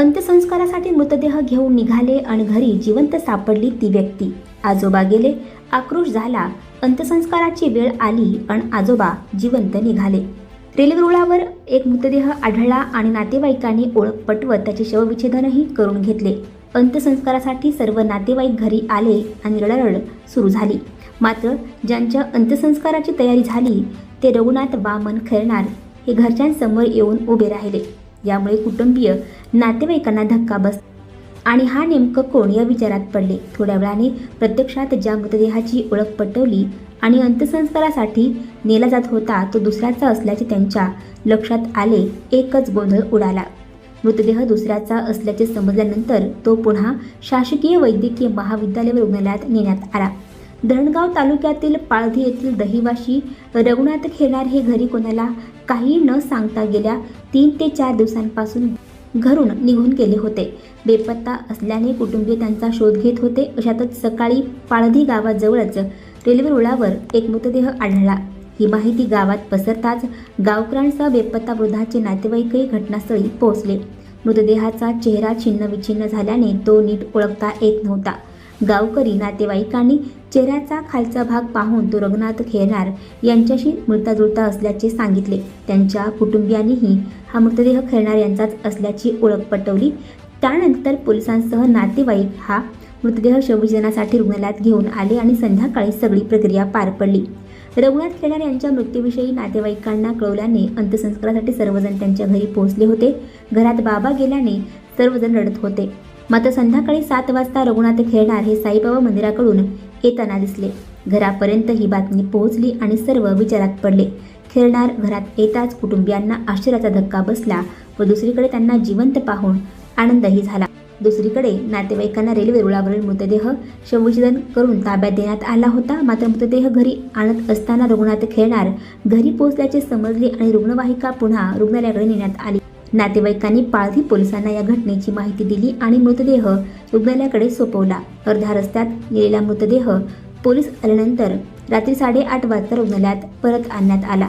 अंत्यसंस्कारासाठी मृतदेह घेऊन निघाले आणि घरी जिवंत सापडली ती व्यक्ती. आजोबा गेले आक्रोश झाला अंत्यसंस्काराची वेळ आली आणि आजोबा जिवंत निघाले. रेल्वे रुळावर एक मृतदेह आढळला आणि नातेवाईकांनी ओळख पटवत त्याचे शवविच्छेदनही करून घेतले. अंत्यसंस्कारासाठी सर्व नातेवाईक घरी आले आणि रडारड सुरू झाली. मात्र ज्यांच्या अंत्यसंस्काराची तयारी झाली ते रघुनाथ वामन खैरनार हे घरच्यांसमोर येऊन उभे राहिले. यामुळे कुटुंबीय नातेवाईकांना धक्का बस आणि हा नेमकं कोण या विचारात पडले? थोड्या वेळाने प्रत्यक्षात ज्या मृतदेहाची ओळख पटवली आणि अंत्यसंस्कारासाठी नेला जात होता तो दुसऱ्याचा असल्याचे त्यांच्या लक्षात आले एकच गोंधळ उडाला. मृतदेह दुसऱ्याचा असल्याचे समजल्यानंतर तो पुन्हा शासकीय वैद्यकीय महाविद्यालय रुग्णालयात नेण्यात आला. धरणगाव तालुक्यातील पाळधी येथील दहिवाशी रघुनाथ खेळणार हे घरी कोणाला काही न सांगता गेल्या तीन ते चार दिवसांपासून घरून निघून गेले होते. बेपत्ता असल्याने कुटुंबीय त्यांचा शोध घेत होते. अशातच सकाळी पाळधी गावाजवळच रेल्वे रुळावर एक मृतदेह आढळला. ही माहिती गावात पसरताच गावकऱ्यांसह बेपत्ता वृद्धाचे नातेवाईकही घटनास्थळी पोहोचले. मृतदेहाचा चेहरा छिन्न विछिन्न झाल्याने तो नीट ओळखता येत नव्हता. गावकरी नातेवाईकांनी चेहऱ्याचा खालचा भाग पाहून तो रघुनाथ खेळणार यांच्याशी मिळता जुळता असल्याचे सांगितले. त्यांच्या कुटुंबियांनीही हा मृतदेह खेळणार यांचाच असल्याची ओळख पटवली. त्यानंतर पोलिसांसह नातेवाईक हा मृतदेह शवविजनासाठी रुग्णालयात घेऊन आले आणि संध्याकाळी सगळी प्रक्रिया पार पडली. रघुनाथ खेळणार यांच्या मृत्यूविषयी नातेवाईकांना कळवल्याने अंत्यसंस्कारासाठी सर्वजण त्यांच्या घरी पोहोचले होते. घरात बाबा गेल्याने सर्वजण रडत होते. मात्र संध्याकाळी सात वाजता रघुनाथ खेळणार हे साईबाबा मंदिराकडून येताना दिसले. घरापर्यंत ही बातमी पोहोचली आणि सर्व विचारात पडले. खेळणार घरात येताच कुटुंबियांना आश्चर्याचा धक्का बसला व दुसरीकडे त्यांना जिवंत पाहून आनंदही झाला. दुसरीकडे नातेवाईकांना रेल्वे रुळावरील मृतदेह शवविच्छेदन करून ताब्यात देण्यात आला होता. मात्र मृतदेह घरी आणत असताना रुग्णात खेळणार घरी पोहोचल्याचे समजले आणि रुग्णवाहिका पुन्हा रुग्णालयाकडे नेण्यात आली. नातेवाईकांनी पाळधी पोलिसांना या घटनेची माहिती दिली आणि मृतदेह रुग्णालयाकडे सोपवला. अर्ध्या रस्त्यात गेलेला मृतदेह पोलीस आल्यानंतर रात्री साडेआठ वाजता रुग्णालयात परत आणण्यात आला.